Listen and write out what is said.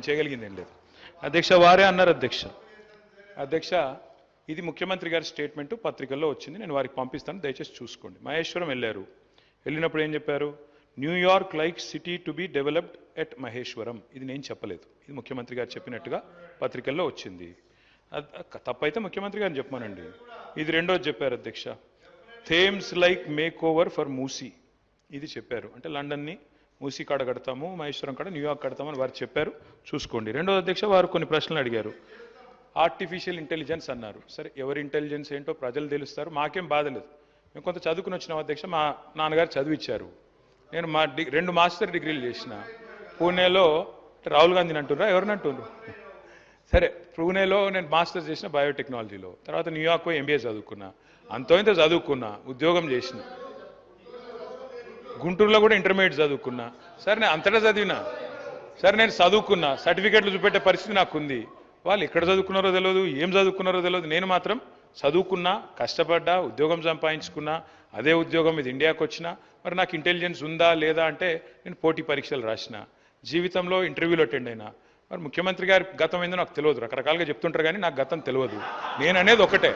నేను చేయగలిగింది ఏం లేదు అధ్యక్ష వారే అన్నారు అధ్యక్ష. అధ్యక్ష ఇది ముఖ్యమంత్రి గారి స్టేట్మెంట్ పత్రికల్లో వచ్చింది నేను వారికి పంపిస్తాను దయచేసి చూసుకోండి. మహేశ్వరం వెళ్ళారు. వెళ్ళినప్పుడు ఏం చెప్పారు? New York like city to be developed at Maheshwaram. ఇది నేను చెప్పలేదు. ఇది ముఖ్యమంత్రి గారు చెప్పినట్టుగా పత్రికల్లో వచ్చింది. తప్పైతే ముఖ్యమంత్రి గారిని చెప్పానండి ఇది రెండోది చెప్పారు అధ్యక్ష. Thames like makeover for Musi. ఇది చెప్పారు. అంటే లండన్ని మూసీ కాడ కడతాము మహేశ్వరం కాడ న్యూయార్క్ కడతామని వారు చెప్పారు. చూసుకోండి. రెండో అధ్యక్ష వారు కొన్ని ప్రశ్నలు అడిగారు. ఆర్టిఫిషియల్ ఇంటెలిజెన్స్ అన్నారు. సరే ఎవరి ఇంటెలిజెన్స్ ఏంటో ప్రజలు తెలుస్తారు. మాకేం బాధ లేదు. మేము కొంత చదువుకుని వచ్చిన అధ్యక్ష మా నాన్నగారు చదివిచ్చారు. నేను మా డి రెండు మాస్టర్ డిగ్రీలు చేసిన. పూణేలో రాహుల్ గాంధీని అంటున్నారా ఎవరిని అంటున్నారు సరే పూణేలో నేను మాస్టర్స్ చేసిన బయోటెక్నాలజీలో తర్వాత న్యూయార్క్ ఎంబీఏ చదువుకున్నా. అంతో ఇంత చదువుకున్నా ఉద్యోగం చేసిన. గుంటూరులో కూడా ఇంటర్మీడియట్ చదువుకున్నా. సరే నేను అంతటా చదివినా. సరే నేను చదువుకున్నా. సర్టిఫికెట్లు చూపెట్టే పరిస్థితి నాకు ఉంది వాళ్ళు ఎక్కడ చదువుకున్నారో తెలియదు ఏం చదువుకున్నారో తెలియదు నేను మాత్రం చదువుకున్నా కష్టపడ్డా ఉద్యోగం సంపాదించుకున్నా అదే ఉద్యోగం ఇది ఇండియాకి వచ్చినా. మరి నాకు ఇంటెలిజెన్స్ ఉందా లేదా అంటే నేను పోటీ పరీక్షలు రాసిన. జీవితంలో ఇంటర్వ్యూలు అటెండ్ అయినా. మరి ముఖ్యమంత్రి గారి గతం ఏందో నాకు తెలియదు రకరకాలుగా చెప్తుంటారు కానీ నాకు గతం తెలియదు నేను అనేది ఒకటే.